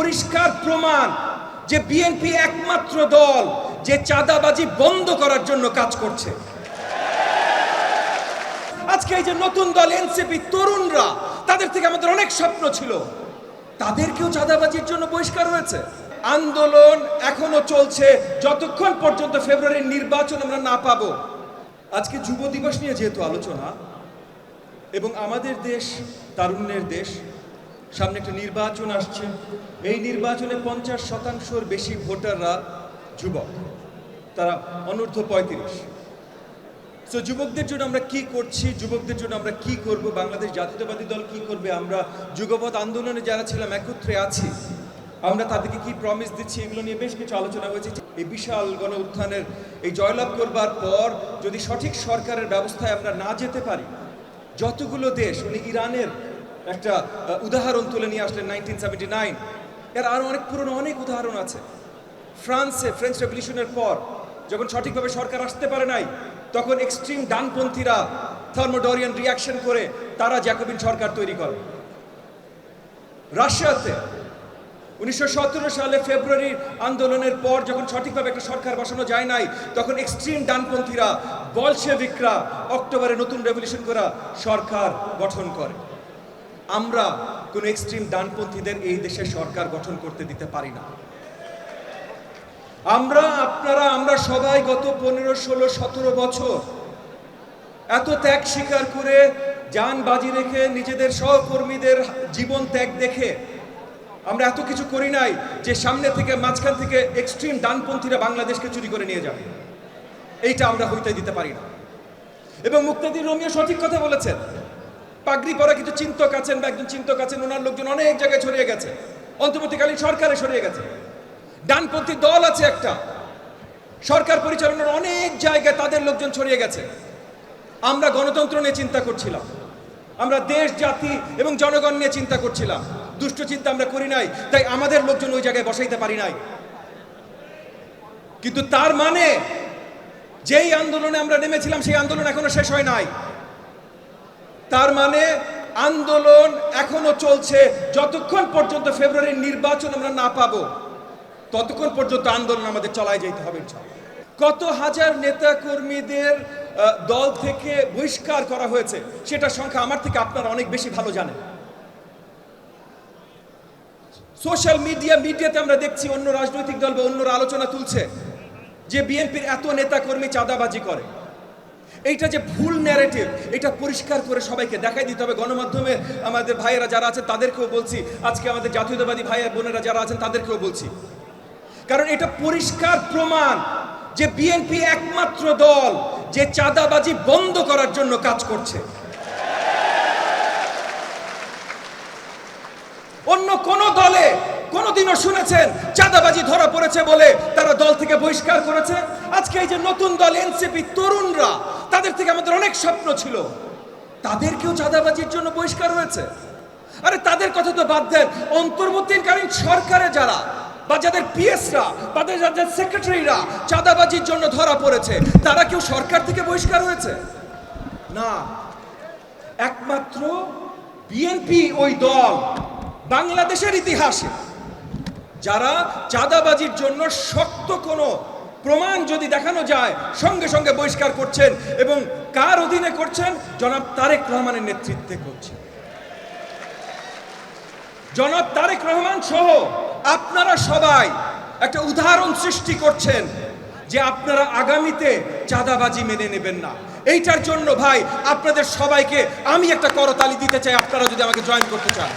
পরিষ্কার প্রমাণ যে বিএনপি একমাত্র দল যে চাঁদাবাজি বন্ধ করার জন্য কাজ করছে। আজকে এই যে নতুন দল এনসিপি তরুণরা, তাদের থেকে আমাদের অনেক স্বপ্ন ছিল। তাদেরকেও চাঁদাবাজির জন্য বহিষ্কার হয়েছে। আন্দোলন এখনও চলছে। যতক্ষণ পর্যন্ত ফেব্রুয়ারির নির্বাচন আমরা না পাবো। আজকে যুব দিবস নিয়ে যেহেতু আলোচনা, এবং আমাদের দেশ, তারুণ্যের দেশ সামনে একটা নির্বাচন আসছে। এই নির্বাচনে পঞ্চাশ শতাংশর বেশি ভোটাররা যুবক। তারা অনূর্ধ্ব পঁয়ত্রিশ। তো যুবকদের জন্য আমরা কি করছি? যুবকদের জন্য আমরা কি করব? বাংলাদেশ জাতীয়তাবাদী দল কি করবে? আমরা যুগপথ আন্দোলনে যারা ছিলাম একত্রে আছি, আমরা তাদেরকে কি প্রমিস দিচ্ছি? এগুলো নিয়ে বেশ কিছু আলোচনা হয়েছে। এই বিশাল গণ উত্থানের এই জয়লাভ করবার পর যদি সঠিক সরকারের ব্যবস্থায় আমরা না যেতে পারি, যতগুলো দেশ উনি ইরানের একটা উদাহরণ তুলে নিয়ে আসলেন নাইনটিন সেভেন্টি নাইন এর আরও অনেক পুরনো অনেক উদাহরণ আছে। ফ্রান্সে ফ্রেঞ্চ রেভলিউশনের পর, যখন সঠিকভাবে সরকার আসতে পারে নাই, তখন এক্সট্রিম ডানপন্থীরা থার্মোডোরিয়ান রিয়াকশন করে তারা জ্যাকোবিন সরকার তৈরি করে। রাশিয়াতে উনিশশো সতেরো সালে ফেব্রুয়ারির আন্দোলনের পর যখন সঠিকভাবে একটা সরকার বসানো যায় নাই, তখন এক্সট্রিম ডানপন্থীরা, বলশেভিকরা অক্টোবরে নতুন রেভলিউশন করা সরকার গঠন করে। আমরা কোনো এক্সট্রিম ডানপন্থীদের এই দেশে সরকার গঠন করতে দিতে পারি না। আমরা, আপনারা, আমরা সবাই গত পনেরো, ষোলো, সতেরো বছর এত ত্যাগ স্বীকার করে যান বাজি রেখে নিজেদের সহকর্মীদের জীবন ত্যাগ দেখে আমরা এত কিছু করি নাই যে সামনে থেকে মাঝখান থেকে এক্সট্রিম ডানপন্থীরা বাংলাদেশকে চুরি করে নিয়ে যাবে। এইটা আমরা হইতে দিতে পারি না। এবং মুক্তাদির রমিও সঠিক কথা বলেছেন। পাগড়ি পরা কিছু চিন্তক আছেন বা একজন চিন্তক আছেন, ওনার লোকজন অনেক জায়গায় ছড়িয়ে গেছে। অন্তর্বর্তীকালীন সরকারে ছড়িয়ে গেছে। ডানপন্থী দল আছে একটা। সরকার পরিচালনার অনেক জায়গায় তাদের লোকজন ছড়িয়ে গেছে। আমরা গণতন্ত্র নিয়ে চিন্তা করছিলাম। আমরা দেশ, জাতি এবং জনগণ নিয়ে চিন্তা করছিলাম। দুষ্ট চিন্তা আমরা করি নাই, তাই আমাদের লোকজন ওই জায়গায় বসাইতে পারি নাই। কিন্তু তার মানে যেই আন্দোলনে আমরা নেমেছিলাম, সেই আন্দোলন এখনও শেষ হয় নাই। তার মানে আন্দোলন এখনও চলছে। যতক্ষণ পর্যন্ত ফেব্রুয়ারির নির্বাচন আমরা না পাবো, ততক্ষণ পর্যন্ত আন্দোলন আমাদের চলায় যেতে হবে কত হাজার নেতা কর্মীদের দল থেকে বহিষ্কার করা হয়েছে, সেটা সংখ্যা আমার থেকে আপনারা অনেক বেশি ভালো জানেন। সোশ্যাল মিডিয়া, মিডিয়াতে আমরা দেখছি অন্য রাজনৈতিক দল বা অন্যরা আলোচনা তুলছে যে বিএনপির এত নেতা কর্মী চাঁদাবাজি করে। এইটা যে ভুল ন্যারেটিভ এটা পরিষ্কার করে সবাইকে দেখাই দিতে হবে। গণমাধ্যমে আমাদের ভাইয়েরা যারা আছেন, তাদেরকেও বলছি। আজকে আমাদের জাতীয়তাবাদী ভাইয়া বোনেরা যারা আছেন, তাদেরকেও বলছি। কারণ এটা পরিষ্কার প্রমাণ যে বিএনপি একমাত্র দল যে চাঁদাবাজি বন্ধ করার জন্য কাজ করছে। অন্য কোন দলে কোনোদিনও শুনেছেন, চাঁদাবাজি ধরা পড়েছে বলে তারা দল থেকে বহিষ্কার করেছে? আজকে এই যে নতুন দল এনসিপি তরুণরা, তাদের থেকে আমাদের অনেক স্বপ্ন ছিল। তাদেরকেও চাঁদাবাজির জন্য বহিষ্কার হয়েছে। আরে তাদের কথা তো বাদ দেন। অন্তর্বর্তীকালীন সরকারে যারা, বা যাদের পিএসরা বা যাদের সেক্রেটারিরা চাঁদাবাজির জন্য ধরা পড়েছে, তারা কেউ সরকার থেকে বহিষ্কার হয়েছে? না। একমাত্র বিএনপি ওই দল, বাংলাদেশের ইতিহাসে, যারা চাঁদাবাজির জন্য শক্ত কোনো প্রমাণ যদি দেখানো যায়, সঙ্গে সঙ্গে বহিষ্কার করছেন এবং কার অধীনে করছেন? জনাব তারেক রহমানের নেতৃত্বে করছেন। জনাব তারেক রহমান সহ আপনারা সবাই একটা উদাহরণ সৃষ্টি করছেন যে আপনারা আগামীতে চাঁদাবাজি মেনে নেবেন না। এইটার জন্য ভাই, আপনাদের সবাইকে আমি একটা করতালি দিতে চাই, আপনারা যদি আমাকে জয়েন করতে চান।